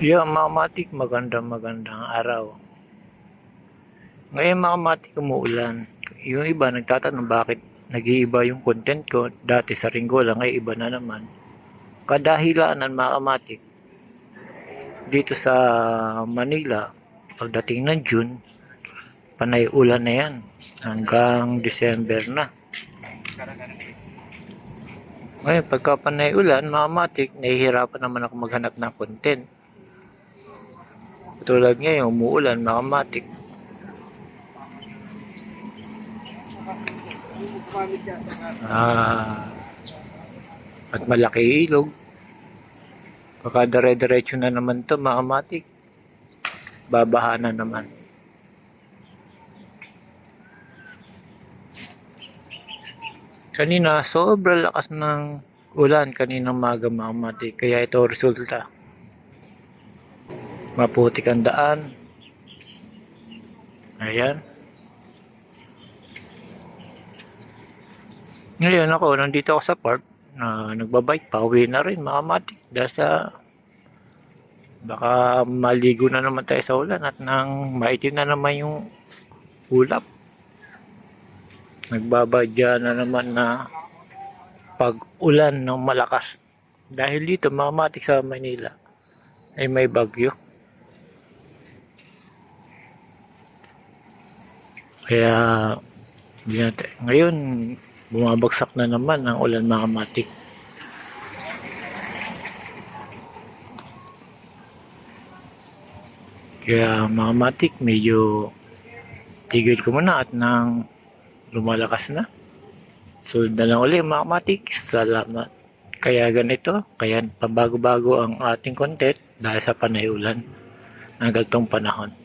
Yeah, mga matik, magandang magandang araw. Ngayon mga matik, umuulan. Yung iba nagtatanong bakit nag-iiba yung content ko. Dati sa Ringo lang, ngayon iba na naman. Kadahilanan mga matik. Dito sa Manila, pagdating ng June, panay ulan na yan. Hanggang December na. Ngayon, pagka panay ulan, mga matik, nahihirapan naman ako maghanap ng content. Tulad ngayon, umuulan, mga matik. Ah, at malaki ilog. Baka dire-diretso na naman to mga matik. Babaha na naman. Kanina, sobrang lakas ng ulan kaninang maga mga matik. Kaya ito resulta. Maputik ang daan. Ayan. Ngayon ako, nandito ako sa park na nagbabike, pauwi na rin mga matik dahil sa baka maligo na naman tayo sa ulan at nang maitim na naman yung ulap. Nagbabadya na naman na pag-ulan ng malakas. Dahil dito mga matik sa Manila ay may bagyo. Kaya natin- ngayon bumabagsak na naman ang ulan mga matik. Kaya mga matik medyo tigil ko muna at nang lumalakas na. Sunod na lang ulit mga matik. Salamat. Kaya ganito, kaya pabago-bago ang ating content dahil sa panay ulan ng ganitong panahon.